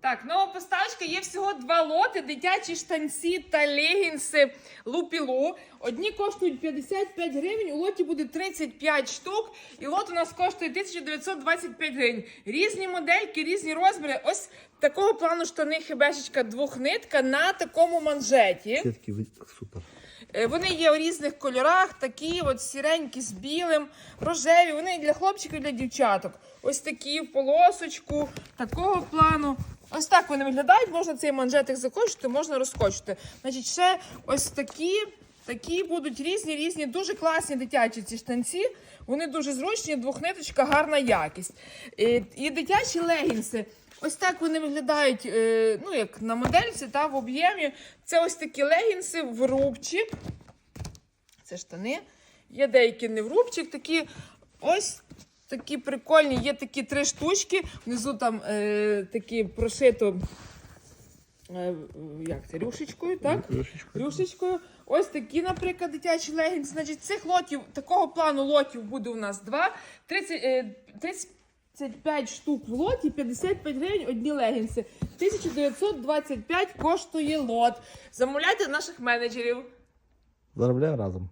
Так, нова поставочка є всього два лоти: дитячі штанці та легінси лупілу. Одні коштують 55 гривень, у лоті буде 35 штук, і лот у нас коштує 1925 гривень. Різні модельки, різні розміри. Ось такого плану штани хебешечка двохнитка на такому манжеті. Це такі ви- супер. Е, Вони є у різних кольорах, такі от сіренькі з білим, рожеві. Вони для хлопчиків, і для дівчаток. Ось такі в полосочку, такого плану. Ось так вони виглядають. Можна цей манжетик закочити, можна розкочити. Значить, ще ось такі. Такі будуть різні, різні, дуже класні дитячі ці штанці. Вони дуже зручні, двохниточка, гарна якість. І, і дитячі легінси. Ось так вони виглядають, е, ну як на модельці та в об'ємі. Це ось такі легінси в рубчик. Це штани. Є деякі не в рубчик, такі ось такі прикольні. Є такі три штучки. Внизу там е, такі прошито. Е, як це, рюшечкою, так? Рюшечкою. Рюшечкою. Ось такі, наприклад, дитячі легінси. Значить, цих лотів, такого плану лотів буде у нас два. 30, е, 35 штук в лоті, 55 гривень одні легінси. 1925 коштує лот. Замовляйте наших менеджерів. Заробляю разом.